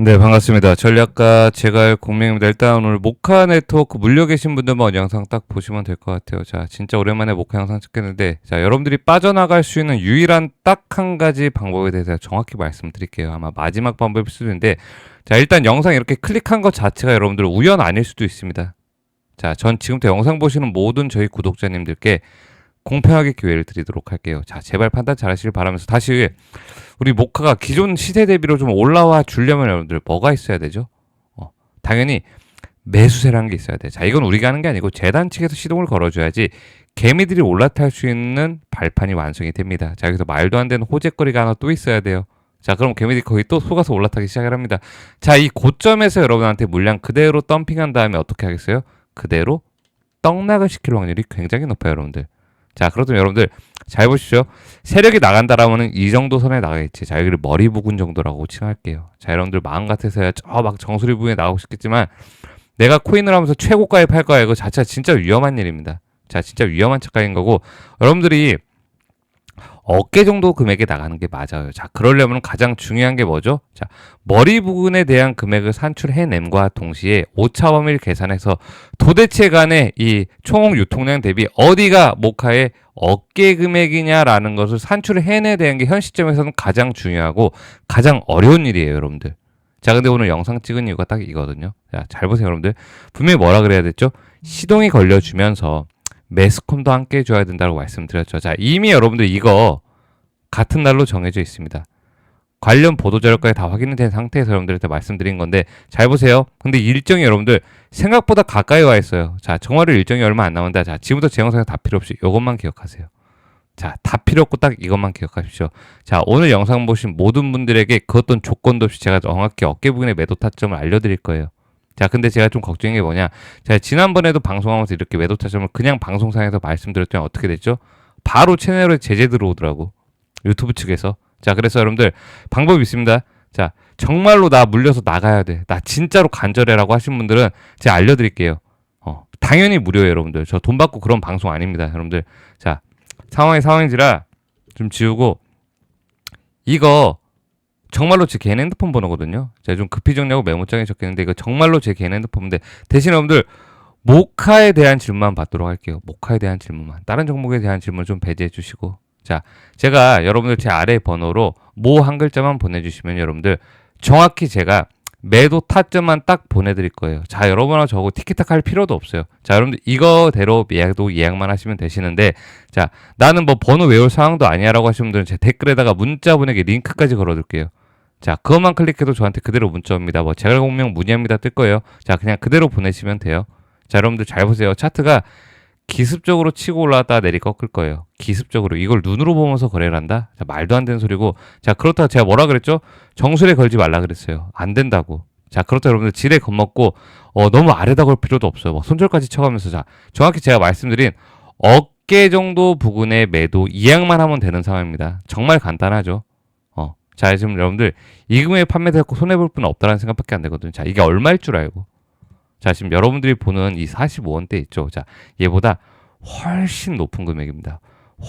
네, 반갑습니다. 전략가 제갈 공명입니다. 일단 오늘 모카 네트워크 물려 계신 분들만 영상 딱 보시면 될 것 같아요. 자, 진짜 오랜만에 모카 영상 찍겠는데, 자, 여러분들이 빠져나갈 수 있는 유일한 딱 한 가지 방법에 대해서 정확히 말씀드릴게요. 아마 마지막 방법일 수도 있는데, 자, 일단 영상 이렇게 클릭한 것 자체가 여러분들 우연 아닐 수도 있습니다. 자, 전 지금부터 영상 보시는 모든 저희 구독자님들께 공평하게 기회를 드리도록 할게요. 자, 제발 판단 잘 하시길 바라면서 다시 우리 모카가 기존 시세 대비로 좀 올라와 주려면 여러분들 뭐가 있어야 되죠? 어, 당연히 매수세라는 게 있어야 돼. 자, 이건 우리가 하는 게 아니고 재단 측에서 시동을 걸어줘야지 개미들이 올라탈 수 있는 발판이 완성이 됩니다. 자, 여기서 말도 안 되는 호재거리가 하나 또 있어야 돼요. 자, 그럼 개미들이 거의 또 속아서 올라타기 시작을 합니다. 자, 이 고점에서 여러분한테 물량 그대로 덤핑한 다음에 어떻게 하겠어요? 그대로 떡락을 시킬 확률이 굉장히 높아요, 여러분들. 자, 그렇다면 여러분들 잘 보십시오. 세력이 나간다라면은 이 정도 선에 나가겠지. 자, 여기를 머리 부근 정도라고 칭할게요. 자, 여러분들 마음 같아서야 저 막 정수리 부분에 나가고 싶겠지만 내가 코인을 하면서 최고가에 팔 거야. 이거 자체가 진짜 위험한 일입니다. 자, 진짜 위험한 착각인 거고 여러분들이 어깨 정도 금액에 나가는 게 맞아요. 자, 그러려면 가장 중요한 게 뭐죠? 자, 머리 부분에 대한 금액을 산출해냄과 동시에 오차 범위를 계산해서 도대체 간에 이 총 유통량 대비 어디가 모카의 어깨 금액이냐라는 것을 산출을 해내야 되는 게 현 시점에서는 가장 중요하고 가장 어려운 일이에요, 여러분들. 자, 근데 오늘 영상 찍은 이유가 딱 이거거든요. 자, 잘 보세요, 여러분들. 분명히 뭐라 그래야 됐죠? 시동이 걸려주면서 매스컴도 함께 해줘야 된다고 말씀드렸죠. 자, 이미 여러분들 이거 같은 날로 정해져 있습니다. 관련 보도 자료까지 다 확인이 된 상태에서 여러분들한테 말씀드린 건데 잘 보세요. 근데 일정이 여러분들 생각보다 가까이 와 있어요. 자, 정화를 일정이 얼마 안 남았는데 자, 지금부터 제 영상에 다 필요 없이 이것만 기억하세요. 자, 다 필요 없고 딱 이것만 기억하십시오. 자, 오늘 영상 보신 모든 분들에게 그 어떤 조건도 없이 제가 정확히 어깨 부분의 매도 타점을 알려드릴 거예요. 자, 근데 제가 좀 걱정인 게 뭐냐. 제가 지난번에도 방송하면서 이렇게 매도 타점을 그냥 방송상에서 말씀드렸더니 어떻게 됐죠? 바로 채널에 제재 들어오더라고. 유튜브 측에서. 자, 그래서 여러분들 방법이 있습니다. 자, 정말로 나 물려서 나가야 돼. 나 진짜로 간절해라고 하신 분들은 제가 알려드릴게요. 어, 당연히 무료예요, 여러분들. 저 돈 받고 그런 방송 아닙니다, 여러분들. 자, 상황이 상황인지라 좀 지우고 이거 정말로 제 개인 핸드폰 번호거든요. 제가 좀 급히 정리하고 메모장에 적겠는데 이거 정말로 제 개인 핸드폰인데 대신 여러분들 모카에 대한 질문만 받도록 할게요. 모카에 대한 질문만. 다른 종목에 대한 질문 좀 배제해 주시고. 자, 제가 여러분들 제 아래 번호로 모 한 글자만 보내주시면 여러분들 정확히 제가 매도 타점만 딱 보내드릴 거예요. 자, 여러분하고 저거 티키타카 할 필요도 없어요. 자, 여러분들 이거대로 예약도 예약만 하시면 되시는데, 자, 나는 뭐 번호 외울 상황도 아니야라고 하시는 분들은 제 댓글에다가 문자 보내기 링크까지 걸어둘게요. 자, 그것만 클릭해도 저한테 그대로 문자 옵니다. 뭐, 제가 공명 문의합니다 뜰 거예요. 자, 그냥 그대로 보내시면 돼요. 자, 여러분들 잘 보세요. 차트가 기습적으로 치고 올라왔다가 내리 꺾을 거예요. 기습적으로. 이걸 눈으로 보면서 거래를 한다? 자, 말도 안 되는 소리고. 자, 그렇다고 제가 뭐라 그랬죠? 정수에 걸지 말라 그랬어요. 안 된다고. 자, 그렇다 여러분들 지레 겁먹고, 어, 너무 아래다 걸 필요도 없어요. 뭐, 손절까지 쳐가면서. 자, 정확히 제가 말씀드린 어깨 정도 부근의 매도 이양만 하면 되는 상황입니다. 정말 간단하죠. 어. 자, 지금 여러분들 이 금액에 판매됐고 손해볼 분은 없다라는 생각밖에 안 되거든요. 자, 이게 얼마일 줄 알고. 자, 지금 여러분들이 보는 이 45원대 있죠. 자, 얘보다 훨씬 높은 금액입니다.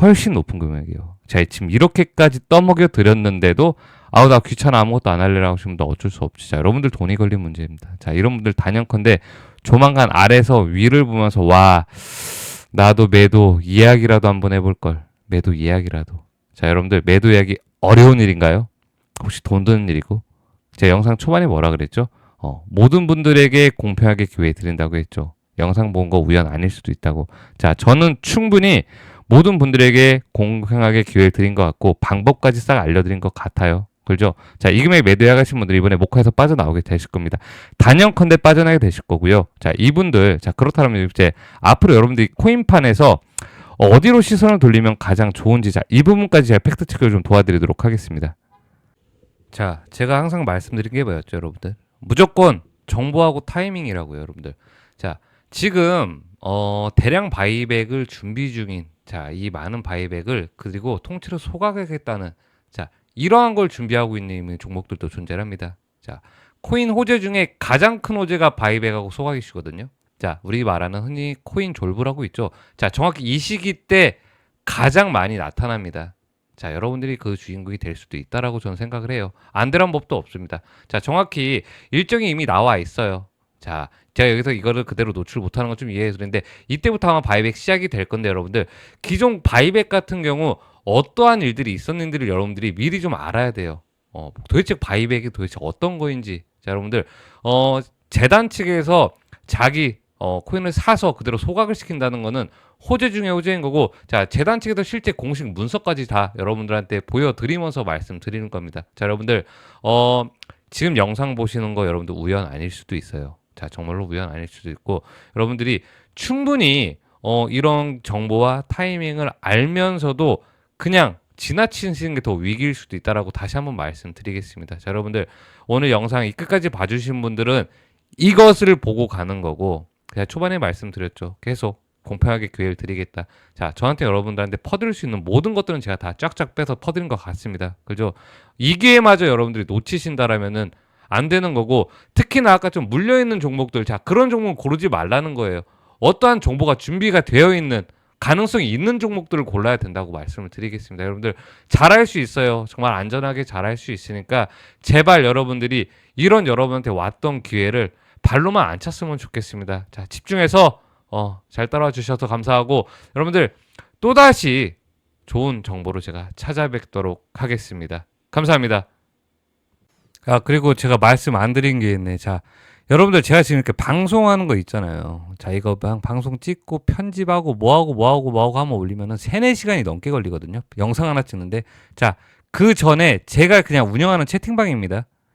훨씬 높은 금액이에요. 자, 지금 이렇게까지 떠먹여 드렸는데도 아우 나 귀찮아 아무것도 안 할래라고 하시면 어쩔 수 없지. 자, 여러분들 돈이 걸린 문제입니다. 자, 이런 분들 단연컨대 조만간 아래서 위를 보면서 와 나도 매도 이야기라도 한번 해볼 걸. 매도 이야기라도. 자, 여러분들 매도 이야기 어려운 일인가요? 혹시 돈 드는 일이고? 제 영상 초반에 뭐라 그랬죠? 어, 모든 분들에게 공평하게 기회 드린다고 했죠. 영상 본 거 우연 아닐 수도 있다고. 자, 저는 충분히 모든 분들에게 공평하게 기회를 드린 것 같고 방법까지 싹 알려드린 것 같아요. 그죠? 자, 이 금액 매도해 가신 분들 이번에 목화에서 빠져나오게 되실 겁니다. 단연컨대 빠져나게 되실 거고요. 자, 이분들, 자, 그렇다면 이제 앞으로 여러분들이 코인판에서 어디로 시선을 돌리면 가장 좋은지, 자, 이 부분까지 제가 팩트체크를 좀 도와드리도록 하겠습니다. 자, 제가 항상 말씀드린 게 뭐였죠, 여러분들? 무조건 정보하고 타이밍이라고요, 여러분들. 자, 지금 어, 대량 바이백을 준비 중인 자, 이 많은 바이백을 그리고 통째로 소각하겠다는 자, 이러한 걸 준비하고 있는 종목들도 존재합니다. 자, 코인 호재 중에 가장 큰 호재가 바이백하고 소각이시거든요. 자, 우리 말하는 흔히 코인 졸부라고 있죠. 자, 정확히 이 시기 때 가장 많이 나타납니다. 자, 여러분들이 그 주인공이 될 수도 있다라고 저는 생각을 해요. 안 되란 법도 없습니다. 자, 정확히 일정이 이미 나와 있어요. 자, 제가 여기서 이거를 그대로 노출 못하는 건 좀 이해해 드리는데 이때부터 아마 바이백 시작이 될 건데 여러분들 기존 바이백 같은 경우 어떠한 일들이 있었는지를 여러분들이 미리 좀 알아야 돼요. 어, 도대체 바이백이 도대체 어떤 거인지. 자, 여러분들 어, 재단 측에서 자기 어, 코인을 사서 그대로 소각을 시킨다는 거는 호재 중에 호재인 거고 자 재단 측에서 실제 공식 문서까지 다 여러분들한테 보여드리면서 말씀드리는 겁니다. 자 여러분들 어 지금 영상 보시는 거 여러분들 우연 아닐 수도 있어요. 자 정말로 우연 아닐 수도 있고 여러분들이 충분히 어 이런 정보와 타이밍을 알면서도 그냥 지나치시는 게 더 위기일 수도 있다라고 다시 한번 말씀드리겠습니다. 자 여러분들 오늘 영상 이 끝까지 봐주신 분들은 이것을 보고 가는 거고 제가 초반에 말씀드렸죠. 계속 공평하게 기회를 드리겠다. 자, 저한테 여러분들한테 퍼드릴 수 있는 모든 것들은 제가 다 쫙쫙 빼서 퍼드린 것 같습니다. 그죠? 이 기회마저 여러분들이 놓치신다라면은 안 되는 거고 특히나 아까 좀 물려 있는 종목들 자 그런 종목 고르지 말라는 거예요. 어떠한 정보가 준비가 되어 있는 가능성이 있는 종목들을 골라야 된다고 말씀을 드리겠습니다. 여러분들 잘할 수 있어요. 정말 안전하게 잘할 수 있으니까 제발 여러분들이 이런 여러분한테 왔던 기회를 발로만 안 찼으면 좋겠습니다. 자, 집중해서 어, 잘 따라와 주셔서 감사하고 여러분들 또다시 좋은 정보로 제가 찾아뵙도록 하겠습니다. 감사합니다. 아, 그리고 제가 말씀 안 드린 게 있네. 자, 여러분들 제가 지금 이렇게 방송하는 거 있잖아요. 자, 이거 방, 방송 찍고 편집하고 뭐하고 뭐하고 뭐하고 하면 올리면은 3, 4시간이 넘게 걸리거든요. 영상 하나 찍는데. 자, 그 전에 제가 그냥 운영하는 채팅방입니다.